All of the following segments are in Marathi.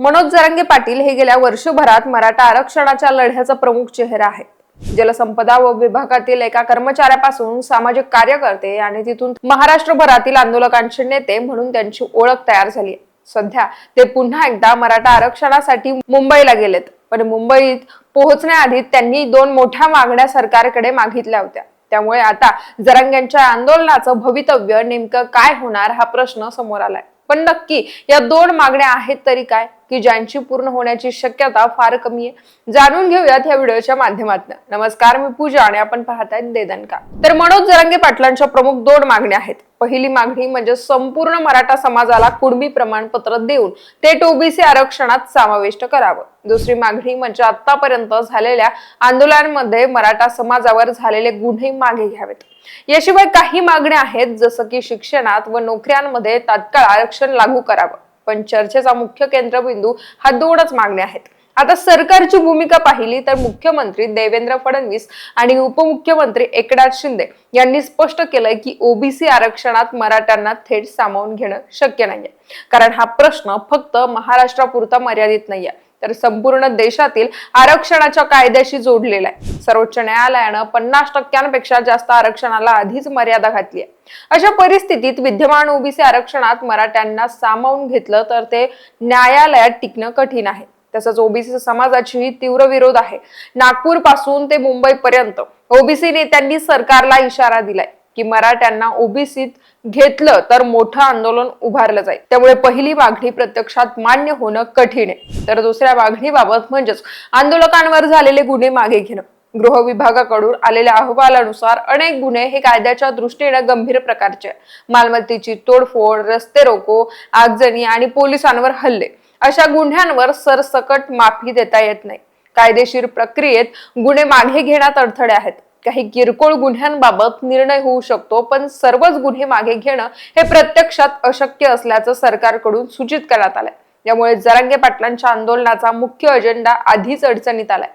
मनोज जरांगे पाटील हे गेल्या वर्षभरात मराठा आरक्षणाच्या लढ्याचा प्रमुख चेहरा आहे जलसंपदा व विभागातील एका कर्मचाऱ्यापासून सामाजिक कार्यकर्ते आणि तिथून महाराष्ट्रभरातील आंदोलकांचे नेते म्हणून त्यांची ओळख तयार झाली सध्या ते पुन्हा एकदा मराठा आरक्षणासाठी मुंबईला गेलेत. पण मुंबईत पोहोचण्याआधी त्यांनी दोन मोठ्या मागण्या सरकारकडे मागितल्या होत्या. त्यामुळे आता जरांग्यांच्या आंदोलनाचं भवितव्य नेमकं काय होणार हा प्रश्न समोर आलाय. पण नक्की या दोन मागण्या आहेत तरी काय? की ज्यांची पूर्ण होण्याची शक्यता फार कमी आहे. जाणून घेऊयात या व्हिडिओच्या माध्यमातून. नमस्कार मी पूजा आणि आपण पाहताय देदनका तर मनोज जरांगे पाटलांच्या प्रमुख दोन मागण्या आहेत. पहिली मागणी म्हणजे संपूर्ण मराठा समाजाला कुणबी प्रमाणपत्र देऊन ते ओबीसी आरक्षणात समाविष्ट करावं. दुसरी मागणी म्हणजे आतापर्यंत झालेल्या आंदोलनांमध्ये मराठा समाजावर झालेले गुन्हे मागे घ्यावेत. याशिवाय काही मागण्या आहेत जसं की शिक्षणात व नोकऱ्यांमध्ये तात्काळ आरक्षण लागू करावं. पण चर्चेचा मुख्य केंद्रबिंदू हा दोनच मागण्या आहेत. आता सरकारची भूमिका पाहिली तर मुख्यमंत्री देवेंद्र फडणवीस आणि उपमुख्यमंत्री एकनाथ शिंदे यांनी स्पष्ट केलंय की ओबीसी आरक्षणात मराठ्यांना थेट सामावून घेणं शक्य नाहीये. कारण हा प्रश्न फक्त महाराष्ट्रापुरता मर्यादित नाहीये. तर संपूर्ण देशातील आरक्षणाच्या कायद्याशी जोडलेला आहे. सर्वोच्च न्यायालयानं पन्नास टक्क्यांपेक्षा जास्त आरक्षणाला आधीच मर्यादा घातली आहे. अशा परिस्थितीत विद्यमान ओबीसी आरक्षणात मराठ्यांना सामावून घेतलं तर ते न्यायालयात टिकणं कठीण आहे. तसंच ओबीसी समाजाचीही तीव्र विरोध आहे. नागपूरपासून ते मुंबई पर्यंत ओबीसी नेत्यांनी सरकारला इशारा दिलाय. की मराठ्यांना ओबीसीत घेतलं तर मोठं आंदोलन उभारलं जाईल. त्यामुळे पहिली मागणी प्रत्यक्षात मान्य होणं कठीण आहे. तर दुसऱ्या मागणीबाबत म्हणजेच आंदोलकांवर झालेले गुन्हे मागे घेणं. गृह विभागाकडून आलेल्या अहवालानुसार अनेक गुन्हे हे कायद्याच्या दृष्टीने गंभीर प्रकारचे मालमत्तेची तोडफोड रस्ते रोको आगजनी आणि पोलिसांवर हल्ले. अशा गुन्ह्यांवर सरसकट माफी देता येत नाही. कायदेशीर प्रक्रियेत गुन्हे मागे घेण्यात अडथळे आहेत. काही किरकोळ गुन्ह्यांबाबत निर्णय होऊ शकतो पण सर्वच गुन्हे मागे घेणं हे प्रत्यक्षात अशक्य असल्याचं सरकारकडून सूचित करण्यात आलंय. त्यामुळे जरांगे पाटलांच्या आंदोलनाचा मुख्य अजेंडा आधीच अडचणीत आलाय.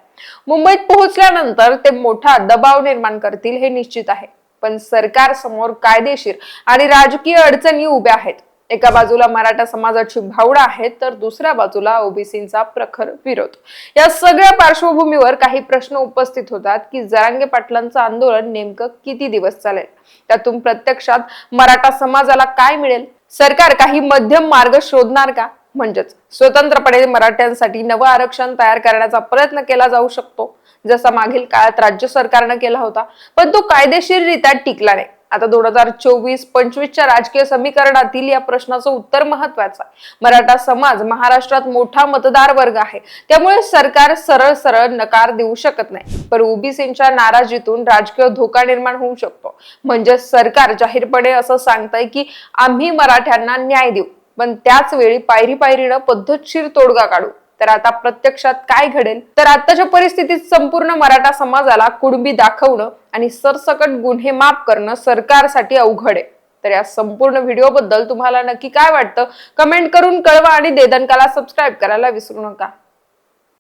मुंबईत पोहोचल्यानंतर ते मोठा दबाव निर्माण करतील हे निश्चित आहे. पण सरकार समोर कायदेशीर आणि राजकीय अडचणी उभ्या आहेत. एका बाजूला मराठा समाजाची भावडा आहे तर दुसऱ्या बाजूला ओबीसींचा प्रखर विरोध. या सगळ्या पार्श्वभूमीवर काही प्रश्न उपस्थित होतात की जरांगे पाटलांचं आंदोलन नेमकं किती दिवस चालेल? त्यातून प्रत्यक्षात मराठा समाजाला काय मिळेल? सरकार काही मध्यम मार्ग शोधणार का? म्हणजेच स्वतंत्रपणे मराठ्यांसाठी नवं आरक्षण तयार करण्याचा प्रयत्न केला जाऊ शकतो जसा मागील काळात राज्य सरकारनं केला होता पण तो कायदेशीररित्या टिकला नाही. आता दोन हजार चोवीस पंचवीसच्या राजकीय समीकरणातील या प्रश्नाचं उत्तर महत्वाचं आहे. मराठा समाज महाराष्ट्रात मोठा मतदार वर्ग आहे. त्यामुळे सरकार सरळ सरळ नकार देऊ शकत नाही. पण ओबीसींच्या नाराजीतून राजकीय धोका निर्माण होऊ शकतो. म्हणजे सरकार जाहीरपणे असं सांगतंय की आम्ही मराठ्यांना न्याय देऊ. पण त्याच वेळी पायरी पायरीनं पद्धतशीर तोडगा काढू. तर आता प्रत्यक्षात काय घडेल? तर आताच्या परिस्थितीत संपूर्ण मराठा समाजाला कुणबी दाखवणं आणि सरसकट गुन्हे माफ करणं सरकारसाठी अवघड आहे. तर या संपूर्ण व्हिडिओ बद्दल तुम्हाला नक्की काय वाटतं? कमेंट करून कळवा आणि देदनकाला सबस्क्राईब करायला विसरू नका.